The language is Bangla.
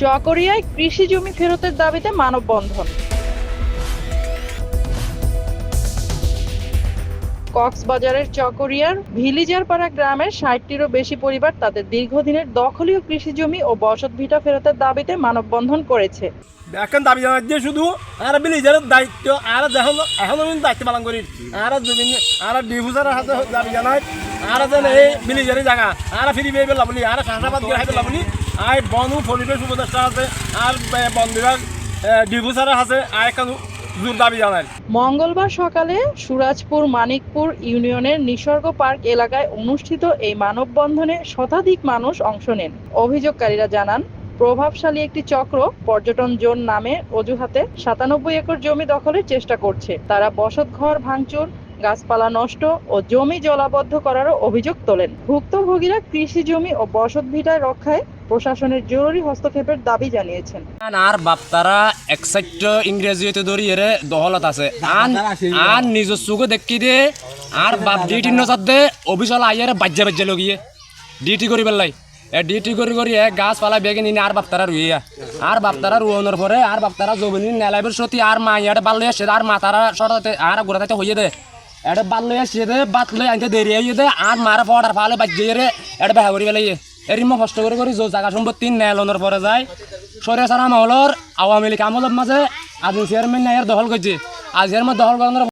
চকরিয়ায় কৃষি জমি ফেরতের দাবিতে মানববন্ধন। কক্সবাজারের চকরিয়ার ভিলিজারপাড়া গ্রামের ষাটটিরও বেশি পরিবার তাদের দীর্ঘদিনের দখলীয় কৃষি জমি ও বসত ভিটা ফেরতের দাবিতে মানববন্ধন করেছে। এখন দাবি জানাচ্ছে শুধু আর বিলিজারের দায়িত্ব, আর দেখুন এখন আমি দায়িত্ব পালন করি। আর জমিন আর ডিফুজারের হাতে দাবি জানাই আর যেন এই বিলিজারের জায়গা, আর ফিরি বেয়ে পেলা বলি আর চাষাবাদ করে হাইতে আর বন পরিবেশ উপদেষ্টা আছে, আর বন বিভাগ ডিফুজারের আছে আর এখন জোর দাবি মঙ্গলবার সকালে সুরাজপুর মানিকপুর ইউনিয়নের নিসর্গ পার্ক এলাকায় অনুষ্ঠিত এই মানববন্ধনে শতাধিক মানুষ অংশ নেন। অভিযোগকারীরা জানান, প্রভাবশালী একটি চক্র পর্যটন জোন নামে অজুহাতে সাতানব্বই একর জমি দখলের চেষ্টা করছে। তারা বসতঘর ভাঙচুর, গাছপালা নষ্ট ও জমি জলাবদ্ধ করারও অভিযোগ তোলেন। ভুক্তভোগীরা কৃষি জমি ও বসত ভিটায় রক্ষায় প্রশাসনের জরুরি হস্তক্ষেপের দাবি জানিয়েছেন। আর বাপ্তারা একসাইট ইংরেজিতে ধরি এরে দহলত আছে। আন আর নিজের চুকে দেখি দে, আর বাপ ডিউটি নচার দে অফিসল আইয়ারে বাজ্যা বাজ্যা লগিয়ে। ডিউটি করি পেলাই ডিউটি করি করি এ গাছ পালা বেগে নিনে আর বাপ্তারা রুইয়া আর বাপ্তারা রুয়ানোর পরে আর বাপ্তারা জমিনি নেলাইবের সত্যি আর মা ইয়াটা বাল্লে আসে আর মাথারা সরাতে, আর গোড়াতে হইয়ে দে। এটা বাল্লে দে, বাতলে আনতে দেরি হইয়ে দে, আর মারা পড়ার ফালে বাজ্যে এটা বেহা করি পেলাই এর মই কষ্ট করে করে জায়গা সম্পত্তি নেলনের পরে যায়। সরে সারা মহলর আওয়ামী লীগ আমলের মাঝে আজি চেয়ারম্যান নাইয়ের দখল করছে আজি এর মধ্যে দখল করানোর